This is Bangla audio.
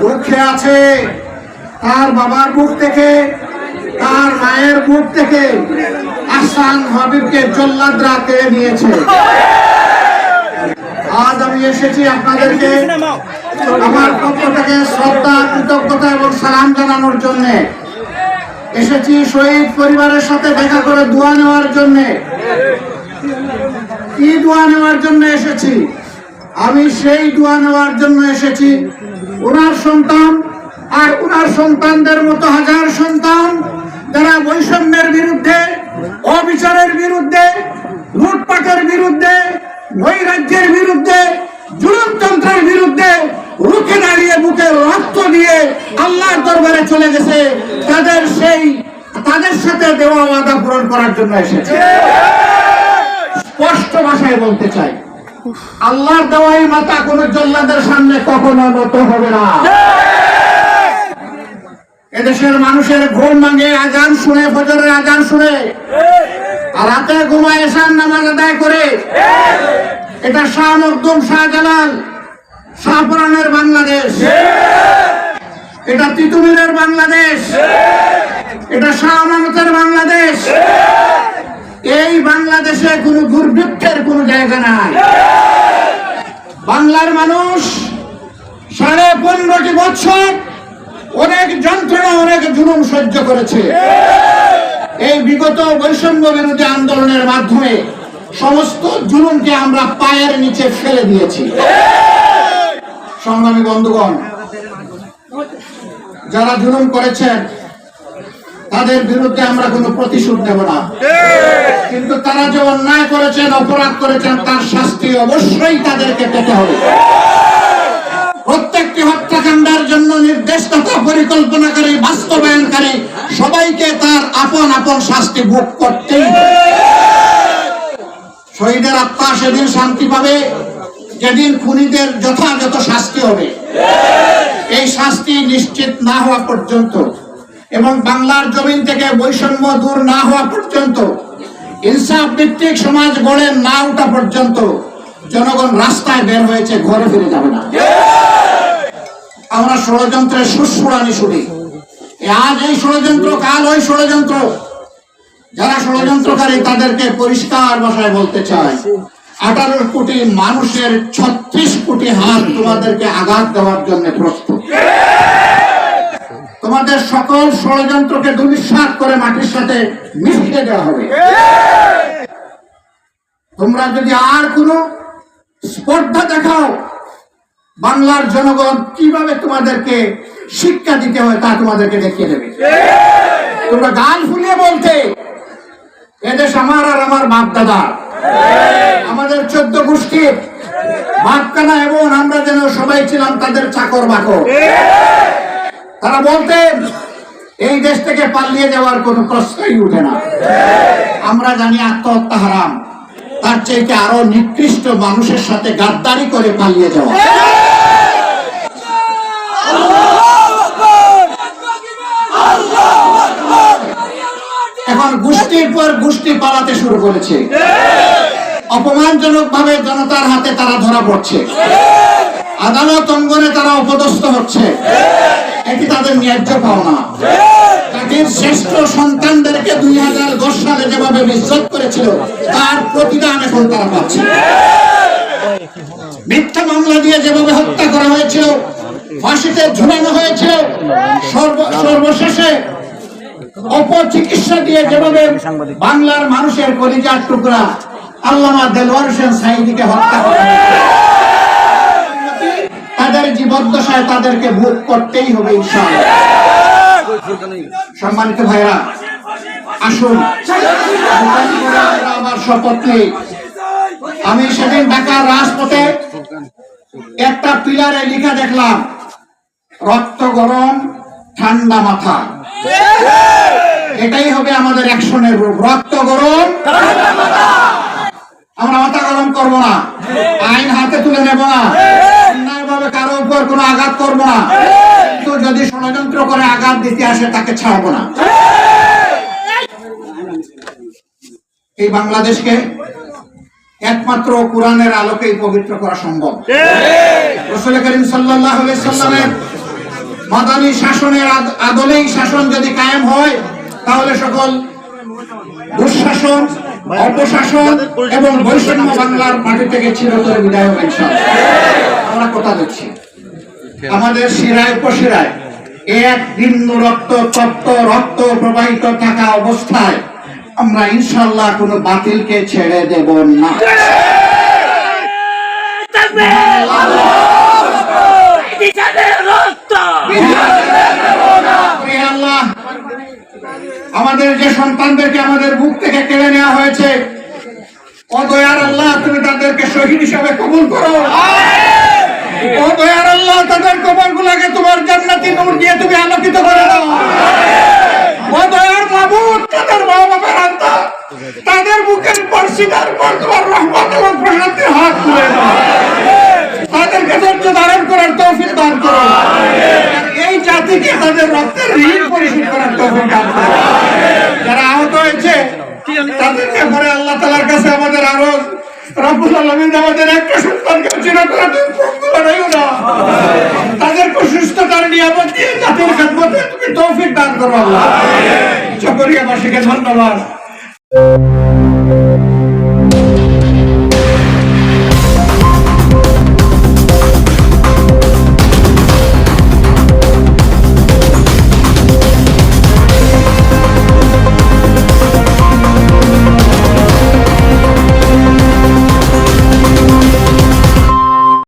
দুঃখে আছে তার বাবার বুক থেকে, তার মায়ের বুক থেকে আসান হাবিবকে জল্লাদরা কেড়ে নিয়েছে। আজ আমি এসেছি আপনাদেরকে আমার পক্ষ থেকে শ্রদ্ধা, কৃতজ্ঞতা এবং সালাম জানানোর জন্য। এসেছি শহীদ পরিবারের সাথে দেখা করে দোয়া নেওয়ার জন্য। কি দোয়া নেওয়ার জন্য এসেছি? আমি সেই দোয়া নেওয়ার জন্য এসেছি। ওনার সন্তান আর ওনার সন্তানদের মতো হাজার সন্তান যারা বৈষম্যের বিরুদ্ধে, অবিচারের বিরুদ্ধে, লুটপাটের বিরুদ্ধে, নৈরাজ্যের বিরুদ্ধে জুলুমতন্ত্রের বিরুদ্ধে রুখে দাঁড়িয়ে বুকে রক্ত দিয়ে আল্লাহর দরবারে চলে গেছে। তাদের সেই, তাদের সাথে দেওয়া ওয়াদা পূরণ করার জন্য এসেছে। স্পষ্ট ভাষায় বলতে চাই আল্লাহর দেওয়াই মাথা কোন জল্লাদের সামনে কখনো নত হবে না। এদেশের মানুষের ঘুম ভাঙে, আজান শুনে, ফজরের আজান শুনে। আর রাতে ঘুমায় এসান নামাজ আদায় করে। এটা শাহ মখদুম শাহজালাল শাহপুরানের বাংলাদেশ। এটা তিতুমিরের বাংলাদেশ। এটা শাহ আমানতের বাংলাদেশ। বাংলাদেশে কোনো দুর্ভিক্ষের কোনো জায়গা নাই। বাংলার মানুষ সাড়ে পনেরোটি বছর অনেক যন্ত্রণা, অনেক জুলুম সহ্য করেছে। এই বিগত বৈষম্য বিরোধী আন্দোলনের মাধ্যমে সমস্ত জুলুমকে আমরা পায়ের নিচে ফেলে দিয়েছি। সংগ্রামী বন্ধুগণ, যারা জুলুম করেছেন তাদের বিরুদ্ধে আমরা কোনো প্রতিশোধ নেব না। কিন্তু তারা যে অন্যায় করেছেন, অপরাধ করেছেন, তার শাস্তি অবশ্যই তাদেরকে পেতে হবে। প্রত্যেকটি হত্যাকাণ্ডের জন্য নির্দেশদাতা পরিকল্পনাকারী, বাস্তবায়নকারী, সবাইকে তার আপন আপন শাস্তি ভোগ করতেই হবে। শহীদের আত্মা সেদিন শান্তি পাবে, যেদিন খুনিদের যথাযথ শাস্তি হবে। এই শাস্তি নিশ্চিত না হওয়া পর্যন্ত এবং বাংলার জমিন থেকে বৈষম্য দূর না হওয়া পর্যন্ত, ইনসাফ ভিত্তিক সমাজ গড়ে না ওঠা পর্যন্ত জনগণ রাস্তায় বের হয়েছে, ঘরে ফিরে যাবে না। আমরা ষড়যন্ত্রের সুস্ফুরানি শুনি। আজ এই ষড়যন্ত্র, কাল ওই ষড়যন্ত্র। যারা ষড়যন্ত্রকারী তাদেরকে পরিষ্কার ভাষায় বলতে চায় আঠারো কোটি মানুষের ছত্রিশ কোটি হাত তোমাদেরকে আঘাত দেওয়ার জন্য প্রস্তুত। তোমাদের সকল ষড়যন্ত্রকে দুলিশ্বাস করে মাটির সাথে মিশিয়ে দেওয়া হবে। তোমরা যদি আর কোনো স্পর্ধা দেখাও, বাংলার জনগণ কীভাবে তোমাদেরকে শিক্ষা দিতে হয় তা তোমাদেরকে দেখিয়ে দেবে। তোমরা গান ফুলিয়ে বলতে এদেশ আমার আর আমার বাপ দাদা আমাদের চোদ্দ গোষ্ঠীর বাপকানা এবং আমরা যেন সবাই ছিলাম তাদের চাকর বাকর তারা বলতেন, এই দেশ থেকে পালিয়ে যাওয়ার কোনো প্রশ্নই উঠে না। আমরা জানি আত্মহত্যা হারাম। তার চেয়ে আরও নিকৃষ্ট মানুষের সাথে গাদ্দারি করে পালিয়ে যাওয়া। এখন গোষ্ঠীর পর গোষ্ঠী পালাতে শুরু করেছে। অপমানজনক ভাবে জনতার হাতে তারা ধরা পড়ছে। আদালত অঙ্গনে তারা অপদস্থ হচ্ছে। এটি তাদের ন্যায্য পাওনা জাতির শ্রেষ্ঠ সন্তানদেরকে দুই হাজার দশ সালে যেভাবে বিশ্বত করেছিল, তার প্রতিদান এখন তারা পাচ্ছে মিথ্যা মামলা দিয়ে যেভাবে হত্যা করা হয়েছিল, ফাঁসিতে ঝুলানো হয়েছিল সর্ব- সর্বশেষে অপচিকিৎসা দিয়ে যেভাবে বাংলার মানুষের কলিজার টুকরা আল্লামা দেলোয়ার হোসেন সাইদিকে হত্যা করা হয়েছে। তাদের জীবদ্দশায় তাদেরকে ভোগ করতেই হবে ইনশাআল্লাহ। সম্মানিত ভাইরা আসুন। আমার শপথ নেই। আমি সেদিন ঢাকার রাজপথে একটা পিলারে লিখা দেখলাম, রক্ত গরম, ঠান্ডা মাথা। এটাই হবে আমাদের অ্যাকশনের রূপ। রক্ত গরম, আমরা মাথা গরম করব না। আইন হাতে তুলে নেব না। কোনো আঘাত করব না। কিন্তু যদি ষড়যন্ত্র করে আঘাত দিতে আসে তাকে ছাড়বো না। এই বাংলাদেশকে একমাত্র কোরআনের আলোকেই পবিত্র করা সম্ভব। রসুল করিম সাল্লামের মাদানী শাসনের আদলেই শাসন যদি কায়েম হয় তাহলে সকল দুঃশাসন অপশাসন এবং বৈষম্য বাংলার মাটি থেকে চিরতরে বিদায় হবে আমরা কথা দিচ্ছি। আমাদের শিরায় উপশিরায় এক ভিন্ন রক্ত তপ্ত রক্ত প্রবাহিত থাকা অবস্থায় আমরা ইনশাল্লাহ কোনো বাতিলকে ছেড়ে দেব না। আমাদের যে সন্তানদেরকে আমাদের বুক থেকে কেড়ে নেওয়া হয়েছে ও দয়ার আল্লাহ তুমি তাদেরকে শহীদ হিসাবে কবুল করো। ও দয়ার আল্লাহ তাদের কবর গুলাকে তোমার জান্নাতি নূর দিয়ে তুমি আলোকিত করে দাও। ও দয়ার মাবুদ তাদের মা বাবার আত্মা তাদের বুকের পর সিনার পর তোমার রহমত এবং প্রশান্তির হাত তুলে দাও। তাদেরকে ধৈর্য ধারণ করার তৌফিক দান করো। এই জাতিকে তাদের রক্তের ঋণ পরিশোধ করার তৌফিক দান করো। যারা আহত হয়েছে তাদেরকে পরে আল্লাহ তালার কাছে আমাদের আরও রব্বুল আলমিন আমাদের একটা সন্তানকে চিরতরে তুমি পঙ্গু বানাইও না। তাদেরকে সুস্থতার নিয়ামত দিয়ে জাতির খেদমতে তুমি তৌফিক দান করো আল্লাহ। চকরিয়াবাসীকে ধন্যবাদ।